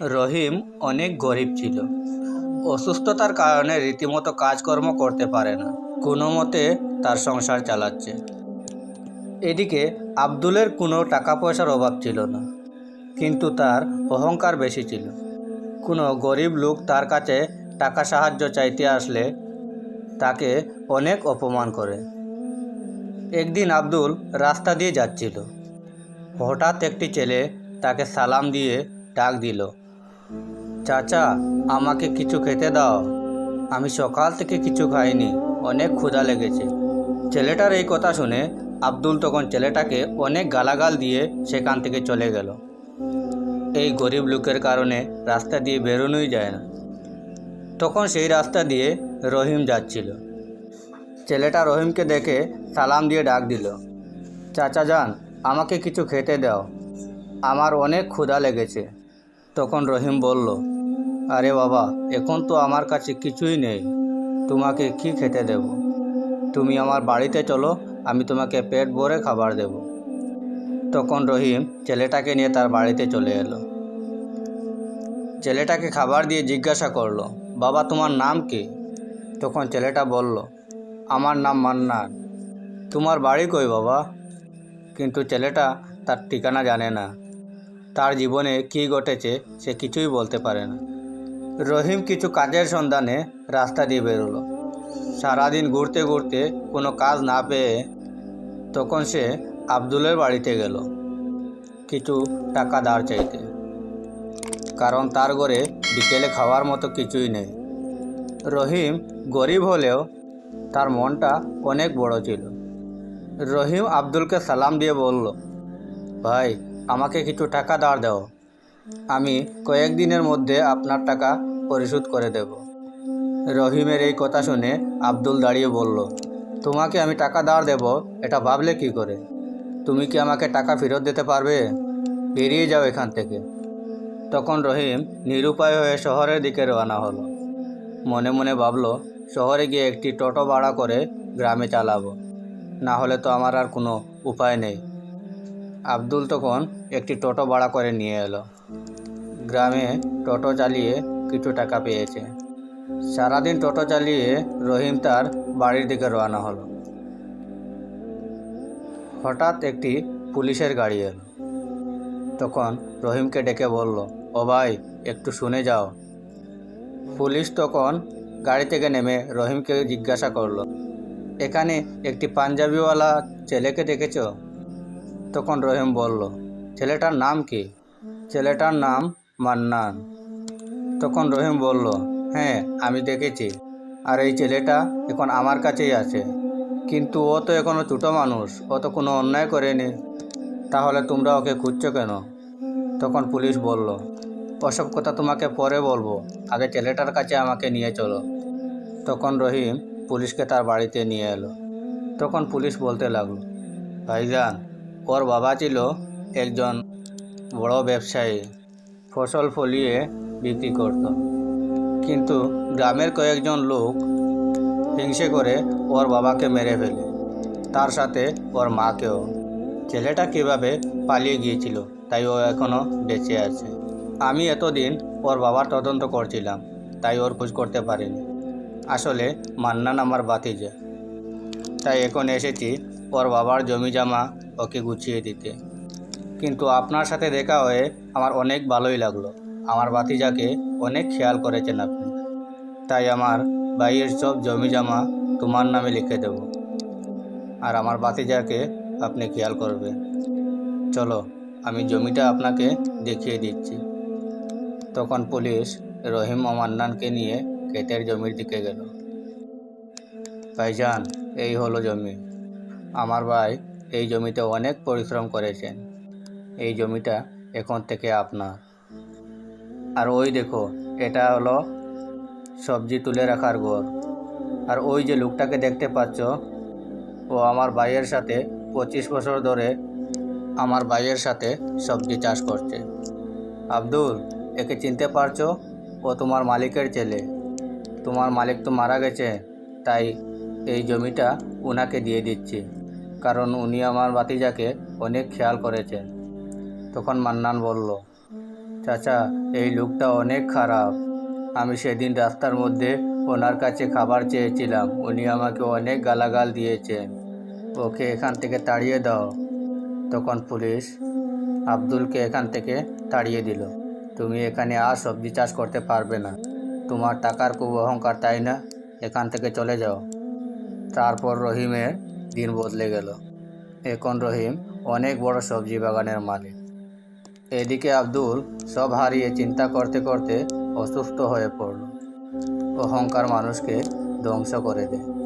রহিম অনেক গরিব ছিল। অসুস্থতার কারণে রীতিমতো কাজকর্ম করতে পারে না। কোনো মতে তার সংসার চালাচ্ছে। এদিকে আব্দুলের কোনো টাকা পয়সার অভাব ছিল না, কিন্তু তার অহংকার বেশি ছিল। কোনো গরিব লোক তার কাছে টাকা সাহায্য চাইতে আসলে তাকে অনেক অপমান করে। একদিন আব্দুল রাস্তা দিয়ে যাচ্ছিল। হঠাৎ একটি ছেলে তাকে সালাম দিয়ে ডাক দিল। চাচা, আমাকে কিছু খেতে দাও। আমি সকাল থেকে কিছু খাইনি, অনেক ক্ষুধা লেগেছে। ছেলেটার এই কথা শুনে আব্দুল তখন ছেলেটাকে অনেক গালাগাল দিয়ে সেখান থেকে চলে গেল। এই গরিব লোকের কারণে রাস্তা দিয়ে বেরোনোই যায় না। তখন সেই রাস্তা দিয়ে রহিম যাচ্ছিল। ছেলেটা রহিমকে দেখে সালাম দিয়ে ডাক দিল, চাচা যান, আমাকে কিছু খেতে দাও। আমার অনেক ক্ষুধা লেগেছে। তখন রহিম বলল, আরে বাবা, এখন তো আমার কাছে কিছুই নেই। তোমাকে কি খেতে দেব? তুমি আমার বাড়িতে চলো, আমি তোমাকে পেট ভরে খাবার দেব। তখন রহিম ছেলেটাকে নিয়ে তার বাড়িতে চলে এলো। ছেলেটাকে খাবার দিয়ে জিজ্ঞাসা করল, বাবা, তোমার নাম কি? তখন ছেলেটা বলল, আমার নাম মান্নান। তোমার বাড়ি কই বাবা? কিন্তু ছেলেটা তার ঠিকানা জানে না। তার জীবনে কী ঘটেছে সে কিছুই বলতে পারে না। রহিম কিছু কাজের সন্ধানে রাস্তা দিয়ে বেরোলো। সারাদিন ঘুরতে ঘুরতে কোনো কাজ না পেয়ে তখন সে আব্দুলের বাড়িতে গেল কিছু টাকা ধার চাইতে। কারণ তার ঘরে বিকেলে খাওয়ার মতো কিছুই নেই। রহিম গরিব হলেও তার মনটা অনেক বড় ছিল। রহিম আব্দুলকে সালাম দিয়ে বলল, ভাই আমাকে কিছু টাকা ধার দাও। আমি কয়েকদিনের মধ্যে আপনার টাকা পরিশোধ করে দেব। রহিমের এই কথা শুনে আব্দুল দাঁড়িয়ে বলল, তোমাকে আমি টাকা ধার দেব, এটা ভাবলে কি করে? তুমি কি আমাকে টাকা ফেরত দিতে পারবে? বেরিয়ে যাও এখান থেকে। তখন রহিম নিরুপায় হয়ে শহরের দিকে রওনা হলো। মনে মনে ভাবলো, শহরে গিয়ে একটি টোটো ভাড়া করে গ্রামে চালাবো। না হলে তো আমার আর কোনো উপায় নেই। আব্দুল তখন একটি টোটো ভাড়া করে নিয়ে এলো। গ্রামে টোটো চালিয়ে কিছু টাকা পেয়েছে। সারাদিন টোটো চালিয়ে রহিম তার বাড়ির দিকে রওনা হলো। হঠাৎ একটি পুলিশের গাড়ি এলো। তখন রহিমকে ডেকে বলল, ও ভাই, একটু শুনে যাও। পুলিশ তখন গাড়ি থেকে নেমে রহিমকে জিজ্ঞাসা করল, এখানে একটি পাঞ্জাবিওয়ালা ছেলেকে দেখেছ? তখন রহিম বলল, ছেলেটার নাম কি? ছেলেটার নাম মান্নান। তখন রহিম বলল হ্যাঁ আমি দেখেছি। আর এই ছেলেটা এখন আমার কাছেই আছে। কিন্তু ও তো এখনও ছোটো মানুষ, ও তো কোনো অন্যায় করেনি। তাহলে তোমরা ওকে খুঁজছো কেন? তখন পুলিশ বলল, ওসব কথা তোমাকে পরে বলব। আগে ছেলেটার কাছে আমাকে নিয়ে চলো। তখন রহিম পুলিশকে তার বাড়িতে নিয়ে এলো। তখন পুলিশ বলতে লাগল, ভাইজান ওর বাবা ছিল একজন বড় ব্যবসায়ী। ফসল ফলিয়ে বিক্রি করত। কিন্তু গ্রামের কয়েকজন লোক হিংসে করে ওর বাবাকে মেরে ফেলে। তার সাথে ওর মাকেও। ছেলেটা কীভাবে পালিয়ে গিয়েছিল তাই ও এখনও বেঁচে আছে। আমি এতদিন ওর বাবার তদন্ত করছিলাম, তাই ওর খোঁজ করতে পারিনি। আসলে মান্নান আমার বাতিজা তাই এখন এসেছি ওর বাবার জমি জমা ওকে গুছিয়ে দিতে। কিন্তু আপনার সাথে দেখা হয়ে আমার অনেক ভালোই লাগল। আমার বাতিজাকে অনেক খেয়াল করেছেন আপনি। তাই আমার ভাইয়ের সব জমি জমা তোমার নামে লিখে দেব। আর আমার বাতিজাকে আপনি খেয়াল করবেন। চলো, আমি জমিটা আপনাকে দেখিয়ে দিচ্ছি। তখন পুলিশ রহিম ও মান্নানকে নিয়ে ক্ষেতের জমির দিকে গেল। ভাইজান, এই হলো জমি। আমার ভাই এই জমিতে অনেক পরিশ্রম করেছেন। এই জমিটা এখন থেকে আপনার। আর ওই দেখো, এটা হলো সবজি তুলে রাখার ঘর। আর ওই যে লোকটাকে দেখতে পাচ্ছ, ও আমার ভাইয়ের সাথে পঁচিশ বছর ধরে আমার ভাইয়ের সাথে সবজি চাষ করছে। আব্দুল, একে চিনতে পারছ? ও তোমার মালিকের ছেলে। তোমার মালিক তো মারা গেছে, তাই এই জমিটা ওনাকে দিয়ে দিচ্ছি। কারণ উনি আমার বাতিজাকে অনেক খেয়াল করেছেন তখন মান্নান বলল, চাচা, এই লোকটা অনেক খারাপ। আমি সেদিন রাস্তার মধ্যে ওনার কাছে খাবার চেয়েছিলাম। উনি আমাকে অনেক গালাগাল দিয়েছেন ওকে এখান থেকে তাড়িয়ে দাও। তখন পুলিশ আব্দুলকে এখান থেকে তাড়িয়ে দিল, তুমি এখানে আর সবজি চাষ করতে পারবে না। তোমার টাকার খুব অহংকার তাই না? এখান থেকে চলে যাও। তারপর রহিমের দিন বদলে গেল। এখন রহিম অনেক বড় সবজি বাগানের মালিক। এদিকে আব্দুল সব হারিয়ে চিন্তা করতে করতে অসুস্থ হয়ে পড়ল। অহংকার মানুষকে ধ্বংস করে দেয়।